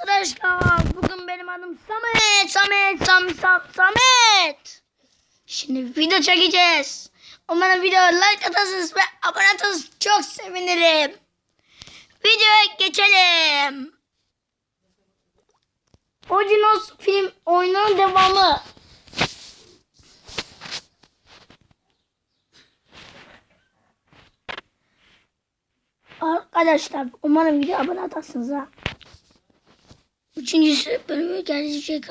arkadaşlar. Bugün benim adım Samet. Samet, Sam, Sam, Samet. Şimdi video çekeceğiz. Umarım videoya like atarsınız ve abone atarsanız çok sevinirim. Videoya geçelim. Ojinos film oyunun devamı. Arkadaşlar umarım video abone atarsınız ha. Üçüncüsü bölümü gelecek.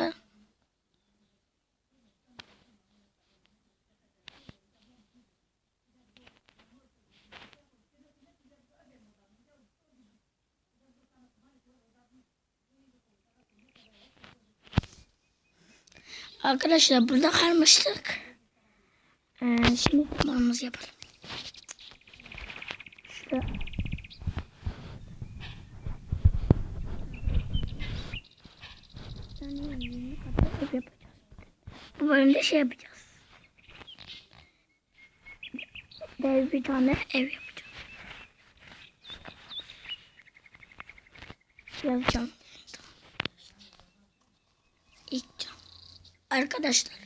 Arkadaşlar burada kalmıştık. Ee, şimdi kumamızı yapalım. Şurada. Tane yeni kadar ev yapacağız. Bu bölümde şey yapacağız. Dev bir tane ev yapacağız. Yazacağım. İlk cam. Arkadaşlar.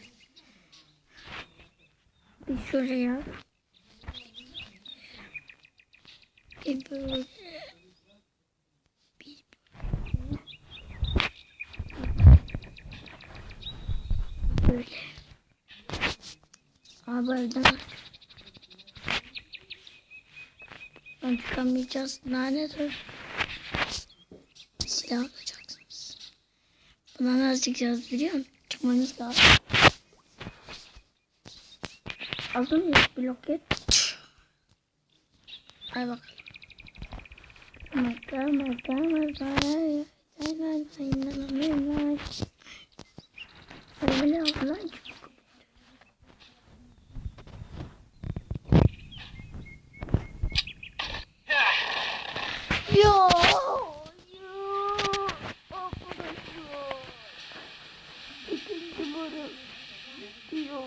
Bir şuraya. Bir böyle. Bir böyle. Abi evden Ben çıkamayacağız. Lanet Silah alacaksınız. Buna nasıl çıkacağız biliyor musun? Çıkmanız lazım. Hazır mıyız bloket? Hadi bakalım. Marka, marka, marka. İnanamıyorum. Hadi ne yapalım lan? Yo, yo, arkadaşlar. İkinci bölüm. Yo.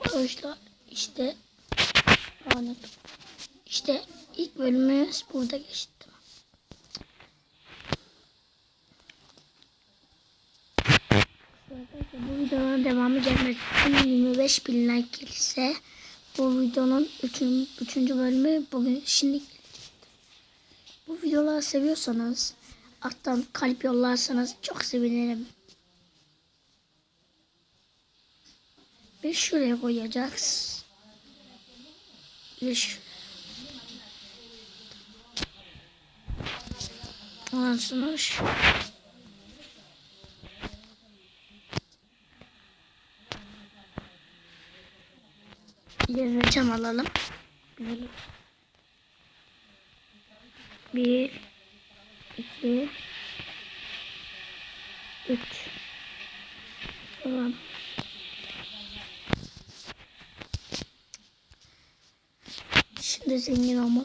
Arkadaşlar işte lanet. İşte ilk bölümümüz burada geçti. Bu videonun devamı gelmesi için 25 bin like gelirse bu videonun 3. üçüncü bölümü bugün şimdi. Bu videoları seviyorsanız alttan kalp yollarsanız çok sevinirim. Bir şuraya koyacağız. Bir de şu. Ondan sonra şu. Yerine cam alalım. Bir, iki, üç. Tamam. Şimdi zengin olma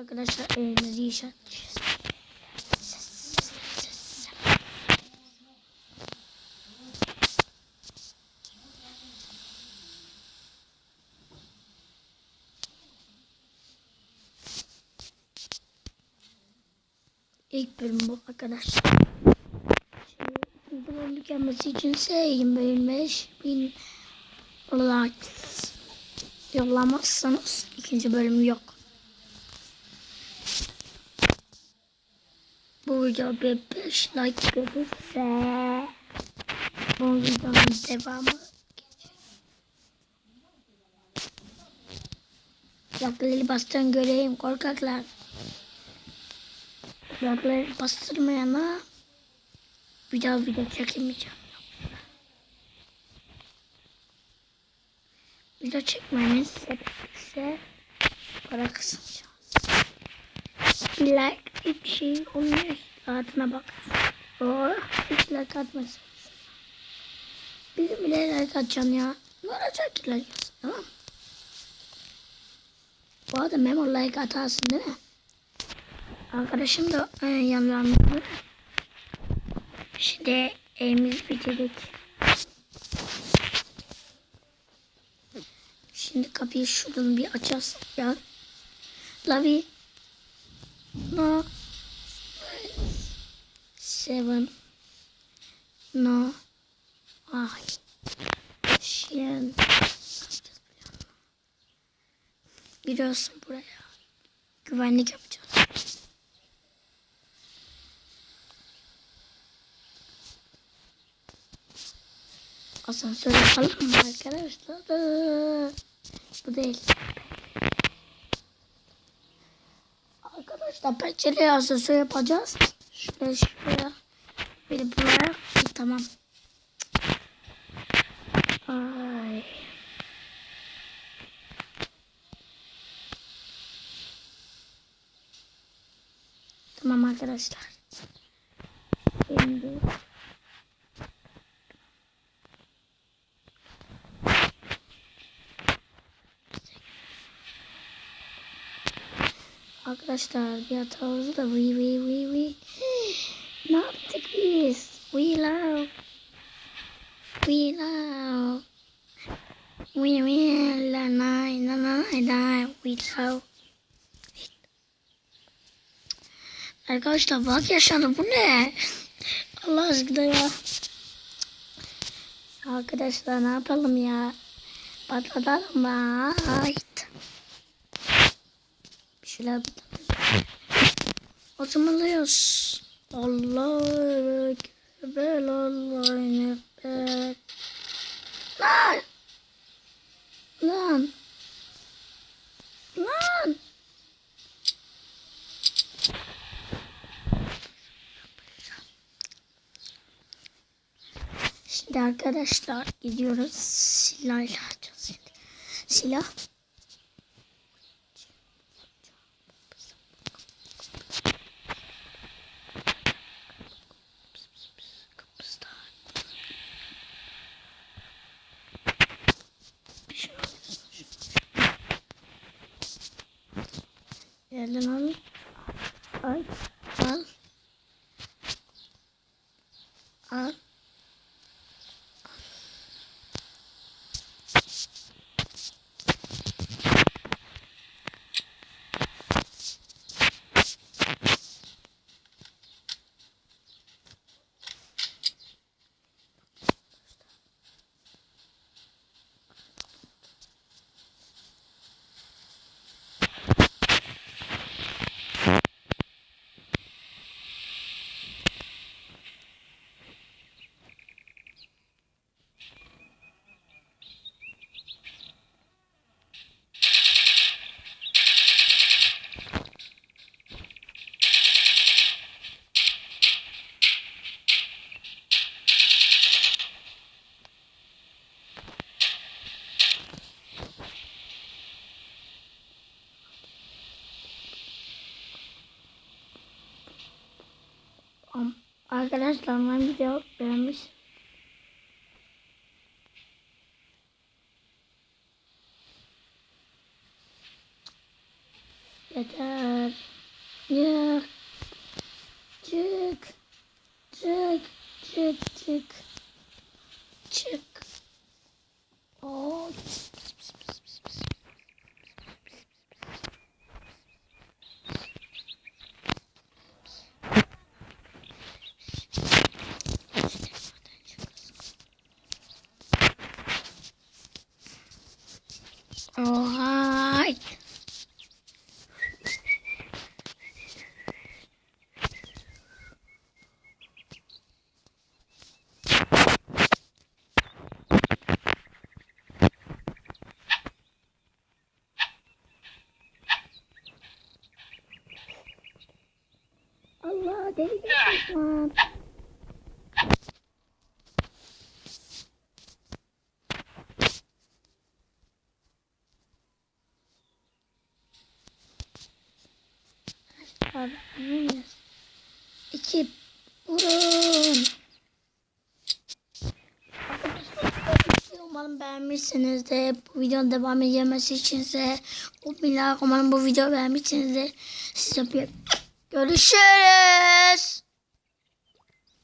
Arkadaşlar elimizi işaretleyeceğiz. İlk bölüm bu arkadaşlar. Şimdi bu bölüm gelmesi için sayın bölünmüş bin like yollamazsanız ikinci bölüm yok. Bu video bir 5 like görürse bu videonun devamı. Kulakları bastırın göreyim korkaklar. Kulakları bastırmayana bir daha video çekemeyeceğim. Video çekmemin sebebi ise para kısılacağız. Like hiçbir şey olmuyor. Rahatına bak. Oh, hiç like atmasın. Bizim bile like atacaksın ya. Ne olacak ki like yazsın, tamam? Bu arada memo like atarsın değil mi? Arkadaşım da e, yanlarında. Şimdi evimiz bitirdik. Şimdi kapıyı şuradan bir açacağız ya. Lavi. No. Seven. No. Ay. Şirin. Giriyorsun buraya. Güvenlik yapacağız. Asansör yapalım mı arkadaşlar? Bu değil. Arkadaşlar pencereye asansör yapacağız. Şuraya şuraya. Bir buraya. Bir tamam. Ay. Tamam arkadaşlar. Şimdi Arkadaşlar bir hatamızı da vi vi vi vi. Ne yaptık biz? We love. We love. We will la la la la la we love. Arkadaşlar bak yaşandı bu ne? Allah aşkına ya. Arkadaşlar ne yapalım ya? Patlatalım mı? Şeyler Atmalıyız. Allah ekber Allah ekber. Lan! Lan! Lan! Şimdi arkadaşlar gidiyoruz silahla açacağız şimdi. Silah. 哎 Arkadaşlar ben video beğenmiş. Yeter. Çık. Çık. Çık. Çık. Çık. Çık. Oh. Oh, hi. Allah deli geçmiş Abi, Bir, iki, vurun. Umarım beğenmişsinizdir. Bu videonun devamı gelmesi içinse o billah umarım bu video beğenmişsinizdir. Size bir görüşürüz.